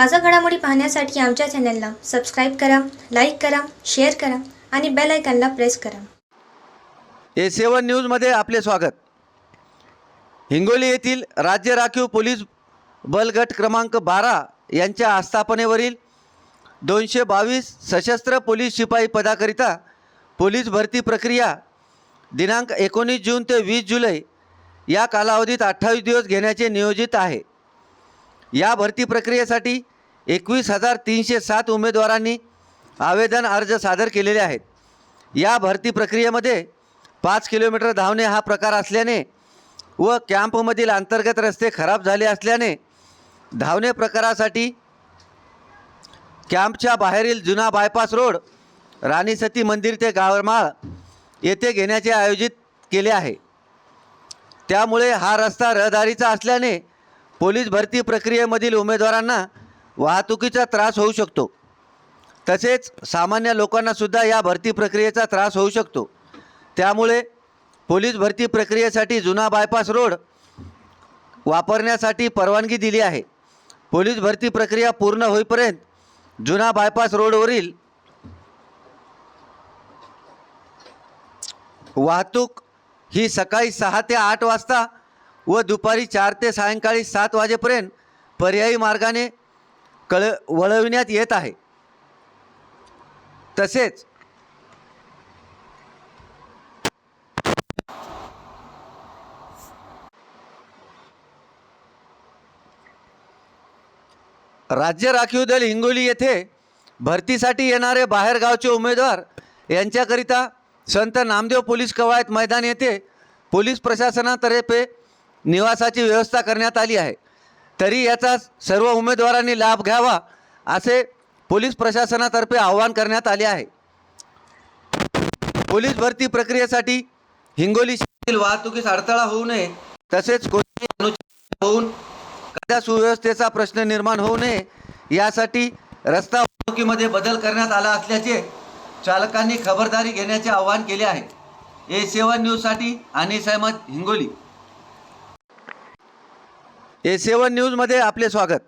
ताजा घडामोडी पाहण्यासाठी आमच्या चॅनलला सबस्क्राईब करा लाईक करा शेअर करा आणि बेल आयकॉनला प्रेस करा. ए सेवन न्यूजमध्ये आपले स्वागत. हिंगोली येथील राज्य राखीव पोलीस बल गट क्रमांक बारा यांच्या आस्थापनेवरील दोनशे बावीस सशस्त्र पोलीस शिपाई पदाकरिता पोलीस भरती प्रक्रिया दिनांक एकोणीस जून ते वीस जुलै या कालावधीत अठ्ठावीस दिवस घेण्याचे नियोजित आहे. या भरती प्रक्रियेसाठी एकवीस हजार तीनशे सात उमेदवारांनी आवेदन अर्ज सादर केलेले आहेत. या भरती प्रक्रियेमध्ये पाच किलोमीटर धावणे हा प्रकार असल्याने व कॅम्पमधील अंतर्गत रस्ते खराब झाले असल्याने धावणे प्रकारासाठी कॅम्पच्या बाहेरील जुना बायपास रोड राणी सती मंदिर ते गावमाळ येथे घेण्याचे आयोजित केले आहे. त्यामुळे हा रस्ता रहदारीचा असल्याने पोलीस भरती प्रक्रियेमधील उमेदवारांना वाहतुकीचा त्रास होऊ शकतो. तसेच सामान्य लोकांनासुद्धा या भरती प्रक्रियेचा त्रास होऊ शकतो. त्यामुळे पोलीस भरती प्रक्रियेसाठी जुना बायपास रोड वापरण्यासाठी परवानगी दिली आहे. पोलीस भरती प्रक्रिया पूर्ण होईपर्यंत जुना बायपास रोडवरील वाहतूक ही सकाळी सहा ते आठ वाजता व दुपारी चार ते सायंकाळी सात वाजेपर्यंत पर्यायी मार्गाने कळ वळविण्यात येत आहे. तसेच राज्य राखीव दल हिंगोली येथे भरतीसाठी येणारे बाहेरगावचे उमेदवार यांच्याकरिता संत नामदेव पोलीस कवायत मैदान येथे पोलीस प्रशासनातर्फे निवासाची व्यवस्था करण्यात आली आहे. तरी याचा सर्व उमेदवारांनी लाभ घ्यावा असे पोलीस प्रशासनातर्फे आवाहन करण्यात आले आहे. पोलीस भरती प्रक्रियेसाठी हिंगोली शहरातील वाहतुकीस अडथळा होऊ नये तसेच कोणतीही अनुचित होऊन कायदा सुव्यवस्थेचा प्रश्न निर्माण होऊ नये यासाठी रस्ता वाहतुकीमध्ये बदल करण्यात आला असल्याचे चालकांनी खबरदारी घेण्याचे आवाहन केले आहे. ए सेवन न्यूजसाठी अनिस अहमद हिंगोली. ए सेवन न्यूजमध्ये आपले स्वागत.